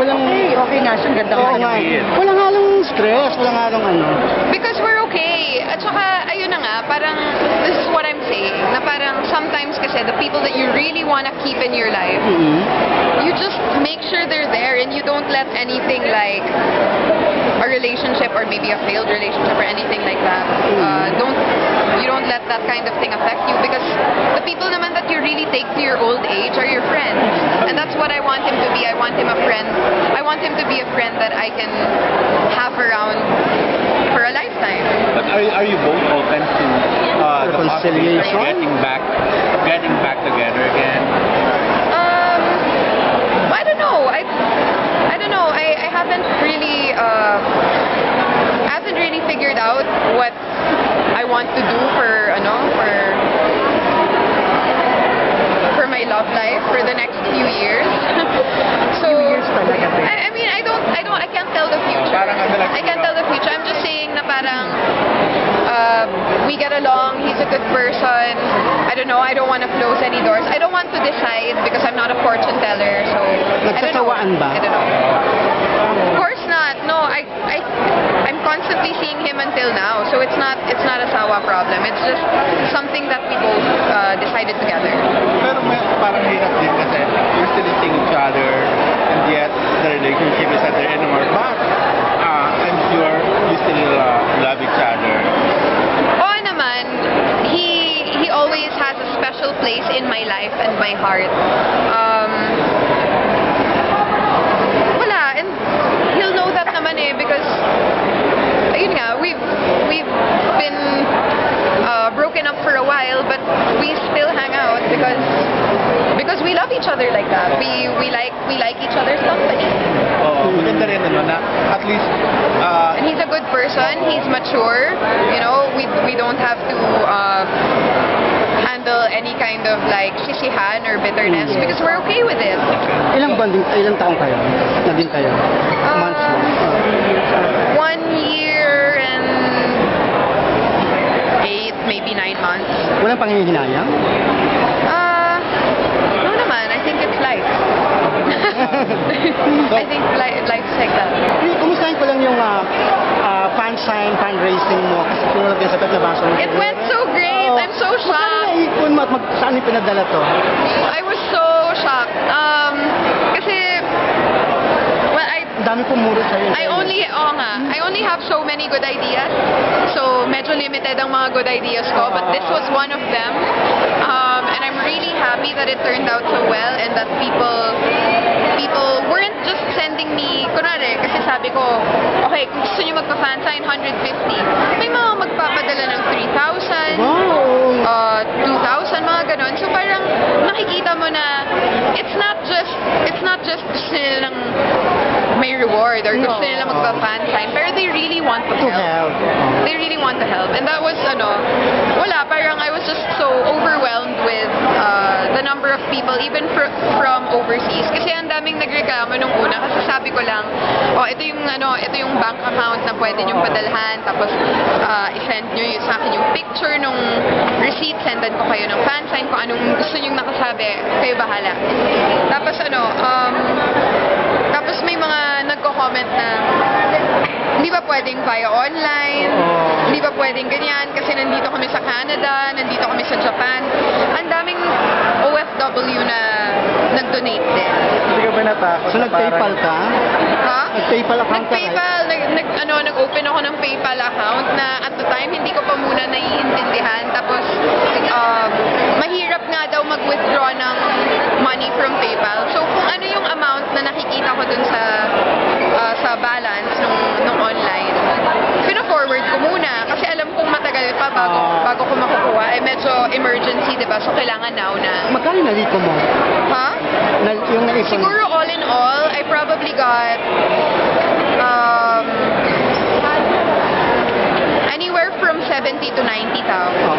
walang... Okay, okay nga siya. Ganda nga. naman. Walang halong stress, walang halong ano. Because we're okay. At saka, ayun na nga, parang, this is what I'm saying, na parang sometimes kasi the people that you really wanna keep in your life, Mm-hmm. you just make sure they're there and you don't let anything like a relationship or maybe a failed relationship or anything like that. Uh, don't you don't let that kind of thing affect you because the people naman that you really take to your old age are your friends. And that's what I want him to be. I want him a friend. I want him to be a friend that I can have around for a lifetime. But are, are you both open to uh, the possibility of Reconciliation? getting back, getting back together again? Um, I don't know. I I don't know. I, I haven't really uh, I haven't really figured out what I want to do for ano for for my love life for the next few years. so Few years talaga, babe. I, I mean I don't I don't I can't tell the future. Parang ano lang I can't tell the future. I'm just saying na parang um, we get along, he's a good person. I don't know, I don't want to close any doors. I don't want to decide because I'm not a fortune teller. So, I don't know. Nagsasawaan ba? I don't know. Of course not. No, I, I, I'm constantly seeing him until now. So it's not, it's not a sawa problem. It's just something that we both uh, decided together. Pero may, parang hirap din kasi you're still seeing each other and yet the relationship is not there anymore. But uh, I'm sure you still uh, love each other. Oo naman, he he always has a special place in my life and my heart. Um, wala, and he'll know that naman eh because ayun nga, we've we've been uh, broken up for a while but we still hang out because because we love each other like that. We we like we like each other's company. Oo, maganda rin ano na at least uh, And he's a good person. He's mature. You know, we we don't have to uh, any kind of like sisihan or bitterness Yes. because we're okay with it. Ilang bonding, ilang taong kayo? Naging kayo? Months lang. Ah. One year and eight, maybe nine months. walang panghihinayang? Uh, no naman. I think it's life. I think li- life's like that. Kumustahin ko lang yung ah, ah, fan sign, fundraising mo kasi pinulog din sa Petlabaso. It went so great. I'm so Saan shocked. naipon mo at mag, saan yung pinadala to? I was so shocked. Um, kasi, well, I Ang dami pumuro sa'yo. I only, oo nga, I only have so many good ideas. So, medyo limited ang mga good ideas ko, but this was one of them. Um, and I'm really happy that it turned out so well and that people, people weren't just sending me, kunwari, sabi ko, okay, kung gusto nyo magpa-fan sign, 150. May mga magpapadala ng 3,000 Wow! uh, 2,000, mga ganon. So parang nakikita mo na it's not just, it's not just gusto nila ng may reward or gusto No. nila magpa-fan sign, pero they really want to To help. help. They really want to help. And that was, ano, wala, parang I was just so overwhelmed with uh, the number of people, even fr- from overseas. Kasi ang daming nagreklamo nung una, kasi sabi ko lang, oh, ito yung, ano, ito yung bank account na pwede niyong padalhan, tapos uh, i-send yung, sa akin yung picture nung receipt, sendan ko kayo ng fan sign, kung anong gusto niyong nakasabi, kayo bahala. Tapos ano, um, tapos may mga nagko-comment na, hindi ba pwedeng via online? Hindi ba pwedeng ganyan? Kasi nandito kami sa Canada, nandito kami sa Japan. Ang daming OFW na nag-donate din. Ka ba natakot So nag-PayPal ka? Ha? Nag-PayPal account ka? Nag-PayPal, nag, nag, ano, nag-open ako ng PayPal account na at the time hindi ko pa muna naiintindihan. Tapos, um, mahirap nga daw mag-withdraw ng money from PayPal. So, kung ano yung amount na nakikita ko dun sa uh, sa balance nung, nung online, pina-forward ko muna. Kasi alam kong matagal pa bago, Ah. bago ko makukuha. Eh, medyo emergency, di ba? So, kailangan now na. Magkano naliko mo? Na, yung naipon? Siguro all in all, I probably got um, anywhere from 70 to 90,000. Oo.